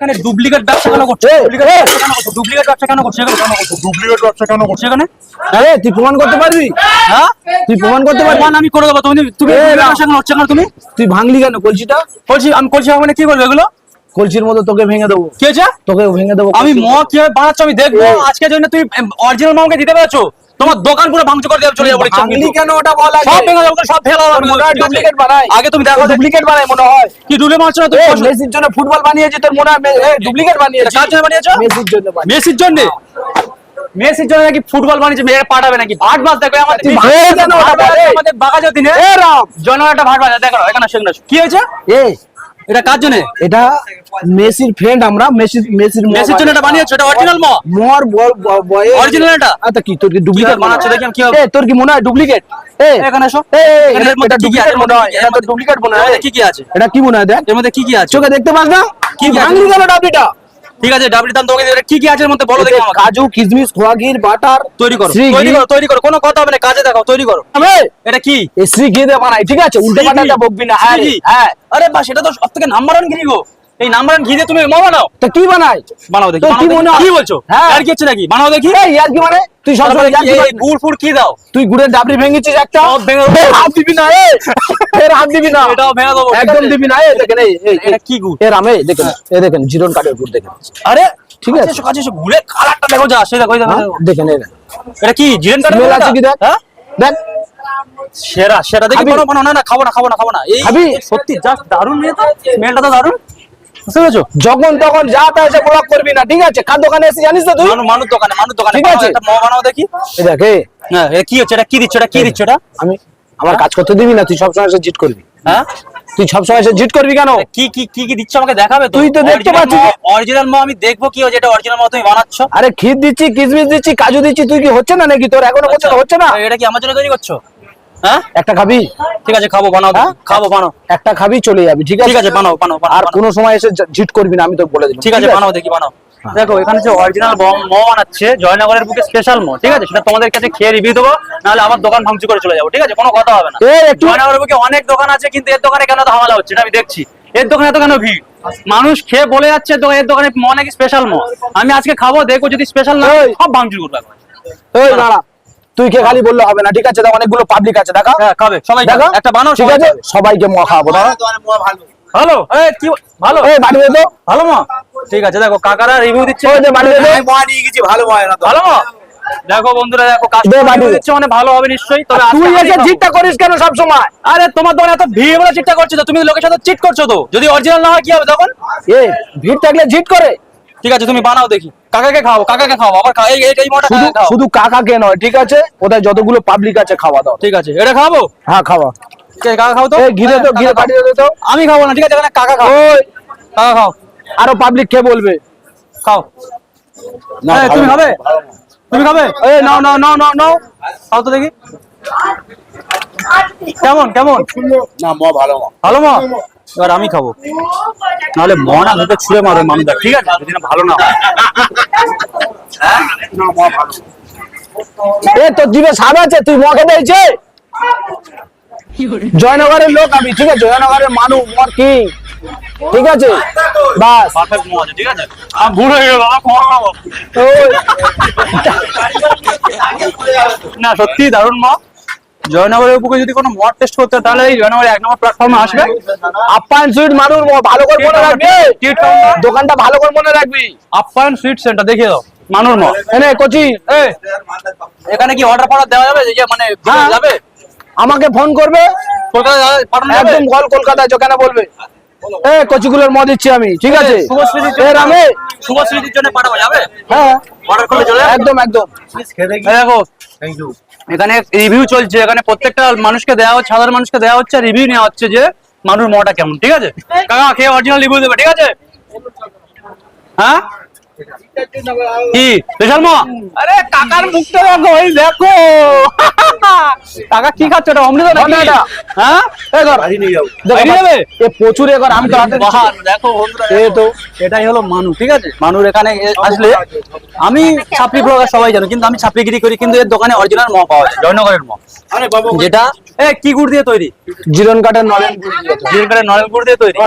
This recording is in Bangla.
এখানে ডুপ্লিকেট ব্যবসা কেন করছ? ডুপ্লিকেট ব্যবসা কেন করছ? ডুপ্লিকেট ব্যবসা কেন করছ? ডুপ্লিকেট ব্যবসা কেন করছে? সেখানে আরে তুই প্রমাণ করতে পারবি? হ্যাঁ? তুই প্রমাণ করতে পারবি? আমি করে দেবো। তুমি তুমি ব্যবসা কেন করছ তুমি? তুই ভাঙলি কেন কলসিটা? বলছি আমি করছি মানে কি করবে এগুলো? কলসির মতো তোকে ভেঙে দেবো। কি তোকে ভেঙে দেবো আমি ম কীভাবে বানাচ্ছ আমি দেখব। আজকের জন্য তুই অরিজিনাল মামকে দিতে পেরেছ? তোমার দোকান পুরো ভাঙচুর করে দিয়ে চলে যাব ভাঙলি কেন ওটা বল আগে? সব ভেঙে যাব সব ফেলা মনে হয় ডুপ্লিকেট বানায় আগে তুমি দেখো ডুপ্লিকেট বানায় মনে হয়। কি মারছো না তুমি মেসির জন্য ফুটবল বানিয়েছি তোর মনে হয় ডুপ্লিকেট বানিয়েছি। কার জন্য বানিয়েছো? মেসির জন্য মেসির জন্য? মেসির জন্য নাকি ফুটবল বানিয়েছে মেয়েরা পাঠাবে নাকি? ভাট বাজ দেখবে আমাদের তুই ভাঙলি কেন ওটা আমাদের বাগাজো দিনে এ রাম। ভাট বাজা দেখো এখানে সেখানে কি হয়েছে? এ এটা কার জন্য? এটা মেসির ফ্রেন্ড আমরা মেসির মেসির মেসির জন্য এটা বানিয়েছো। এটা অরিজিনাল ম? মোর বয় অরিজিনাল এটা? আচ্ছা কি তোর কি ডুপ্লিকেট বানাচ্ছো? দেখি আমি হবে। এ তোর কি মনে হয় ডুপ্লিকেট এ এখানে এসো। এর মধ্যে কি কি আছে? মনে হয় এটা তো ডুপ্লিকেট মনে হয়। কি কি আছে? এটা কি মনে হয় দেখ? এর মধ্যে কি কি আছে? চোখে দেখতে পাস না? কি কি? ভাঙলি গেল ডাবলিটা। ঠিক আছে ডাবলি দাম তোমাকে দিয়ে কি কি আছে এর মধ্যে বলো দেখি কাজু কিশমিশ খোয়া বাটার তৈরি করো তৈরি। করো তৈরি করো কোনো কথা হবে না কাজে দেখো তৈরি করো। আরে এটা কি? এসি ঘি দিয়ে বানাই ঠিক আছে উল্টো পাল্টা বকবি না হ্যাঁ? হ্যাঁ। আরে বাস এটা তো সবথেকে নাম্বার ওয়ান ঘি গো। এই নাম্বার ঘি দিয়ে তুমি মো বানাও তো কি বানাই? বানাও দেখি কি। মনে কি বলছো? হ্যাঁ। আর কি হচ্ছে নাকি? বানাও দেখি। এই আর কি মানে? তুই সব সময় এই গুড় ফুড় কি দাও? তুই গুড়ের ডাবরি ভেঙেছিস একটা? সব ভেঙে দেবো। হাত দিবি না এ! এর হাত দিবি না। এটাও ভেঙে দেবো একদম দিবি না এ দেখেন এই এটা কি গুড়? এ রামে দেখেন এ দেখেন জিরন কাঠের গুড় দেখেন। আরে ঠিক আছে। কাছে এসে ঘুরে কালারটা দেখো যা সে দেখো হ্যাঁ, দেখো। দেখেন এই এটা কি জিরেন স্মেল গুড় আছে কি দেখ? হ্যাঁ? দেখ। সেরা সেরা দেখি বানাও না না খাব না খাব না খাব না? এই সত্যি জাস্ট দারুণ মেয়ে তো। স্মেলটা তো দারুণ। যখন তখন যা তা এসে ব্লক করবি না ঠিক আছে? কার দোকানে এসে জানিস তো তুই? মানুষ দোকানে মানুষ দোকানে। ঠিক আছে। বানাও দেখি। হ্যাঁ কি হচ্ছে? এটা কি দিচ্ছ? এটা কি দিচ্ছ? এটা? আমি আমার কাজ করতে দিবি না তুই সবসময় এসে জিট করবি। হ্যাঁ? তুই সবসময় এসে জিট করবি কেন? কি কি কি কি দিচ্ছ আমাকে দেখাবে তুই তো দেখতে পাচ্ছিস। অরিজিনাল মো আমি দেখব কি হচ্ছে? এটা অরিজিনাল মো তুমি বানাচ্ছ? আরে ক্ষীর দিচ্ছি কিশমিশ দিচ্ছি কাজু দিচ্ছি তুই কি হচ্ছে না নাকি? তোর এখনও পর্যন্ত হচ্ছে না? এটা কি আমার জন্য তৈরি করছ? হ্যাঁ? একটা খাবি? ঠিক আছে খাব বানাও হ্যাঁ? খাব বানাও। একটা খাবি চলে যাবি ঠিক আছে? ঠিক আছে বানাও বানাও আর। কোনো সময় এসে জিট করবি না আমি তোকে বলে দিলাম ঠিক আছে বানাও দেখি বানাও। দেখো এখানে যে অরিজিনাল ম বানাচ্ছে জয়নগরের বুকে স্পেশাল ম ঠিক আছে? সেটা তোমাদের কাছে খেয়ে রিভিউ দেবো নাহলে আমার দোকান ভাঙচুর করে চলে যাব ঠিক আছে? কোনো কথা হবে না। জয়নগরের বুকে অনেক দোকান আছে কিন্তু এর দোকানে কেন এত হামলা হচ্ছে? আমি দেখছি। এর দোকানে এত কেন ভিড়? মানুষ খেয়ে বলে যাচ্ছে এর দোকানে ম নাকি স্পেশাল ম। আমি আজকে খাব দেখো যদি স্পেশাল না হয়, সব ভাঙচুর করব। ওই দাঁড়া। তুই কে খালি বললে হবে না ঠিক আছে? দেখ অনেকগুলো পাবলিক আছে দেখা? হ্যাঁ খাবে। সবাই দেখা? একটা বানাও ঠিক আছে? সবাইকে ম খাওয়াবো দাঁড়া ভালো। এই কি ভালো? এই বাড়ি দে তো। ভালো মা ঠিক আছে দেখো কাকারা রিভিউ দিচ্ছে। ওই যে বাড়ি দে। তো। ভালো মা দেখো বন্ধুরা দেখো দে বাড়ি দিচ্ছে মানে ভালো হবে নিশ্চয়ই। তবে তুই এসে। জিটটা করিস কেন সব সময় আরে তোমার দোকানে এত ভিড় বলে চিটটা করছ তো তুমি লোকের সাথে চিট করছ তো। যদি অরিজিনাল না হয় কি হবে তখন? এ ভিড় থাকলে জিট করে। ঠিক আছে তুমি বানাও দেখি। কাকাকে খাও কাকাকে খাও আবার এই এই এই মোটা খাও শুধু কাকাকে নয় ঠিক আছে? ওদের যতগুলো পাবলিক আছে খাওয়া দাও। ঠিক আছে এটা খাব? হ্যাঁ খাওয়া। কে কাকা খাও তো? এই ঘিরে তো ঘিরে কাকা খাও। পাঠিয়ে দে তো। আমি খাব না ঠিক আছে এখানে কাকা খাও। ওই। কাকা খাও। আরও পাবলিক কে বলবে? খাও। এই, তুমি খাবে? তুমি খাবে? এই নাও নাও নাও নাও নাও। খাও তো দেখি। কেমন কেমন? না ম ভালো ম। ভালো মা? এবার আমি খাব। নাহলে মনা মুখে ছুঁড়ে মারবে মানুষটা ঠিক আছে? যদি না ভালো না হয়। এ তোর জিভে স্বাদ আছে তুই মকে দিয়েছে জয়নগরের লোক আমি ঠিক আছে? জয়নগরের মানুষ মর কি? ঠিক আছে? বাস। ঠিক আছে? আমি ভুল হয়ে গেল না সত্যি দারুণ মা জয়নগরের বুকে যদি কোনো মদ টেস্ট করতে তাহলে এই জয়নগরের এক নম্বর প্ল্যাটফর্মে আসবে। আপ্যায়ন সুইট মানুষ ভালো করে মনে রাখবি। দোকানটা ভালো করে মনে রাখবি। আপ্যায়ন সুইট সেন্টার দেখিয়ে দাও মানুর মা। এনে কচি এখানে কি অর্ডার ফর্ডার দেওয়া যাবে? যে মানে হ্যাঁ। যাবে? আমাকে ফোন করবে? একদম কল কলকাতায় যেখানে বলবে। এ কচিগুলোর মদ দিচ্ছি আমি ঠিক আছে? শুভশ্রীর এ রামে শুভশ্রীর জন্য পাঠাবো যাবে? হ্যাঁ। অর্ডার করলে চলে একদম একদম। দেখো এখানে রিভিউ চলছে এখানে প্রত্যেকটা মানুষকে দেওয়া হচ্ছে সাধারণ মানুষকে দেওয়া হচ্ছে রিভিউ নেওয়া হচ্ছে যে মানুষ মটা কেমন ঠিক আছে? কাকা খেয়ে অরিজিনাল রিভিউ দেবে ঠিক আছে? হ্যাঁ? কি? স্পেশাল মা? আরে কাকার মুখটা দেখো দেখো। কাকা কি খাচ্ছে এটা? অমৃত নাকি? এটা। হ্যাঁ? ধর। যাবে? এ প্রচুর আমি তো হাতে দেখো এ তো এটাই হলো মানু ঠিক আছে? মানুর এখানে আসলে আমি ছাপড়ি ব্লগার সবাই জানো কিন্তু আমি ছাপড়িগিরি করি কিন্তু এর দোকানে অরিজিনাল ম পাওয়া যায়। জয়নগরের ম যেটা এ কি গুড় দিয়ে তৈরি? জিরন কাঠের নলেন জিরকারের নলেন গুড় দিয়ে তৈরি।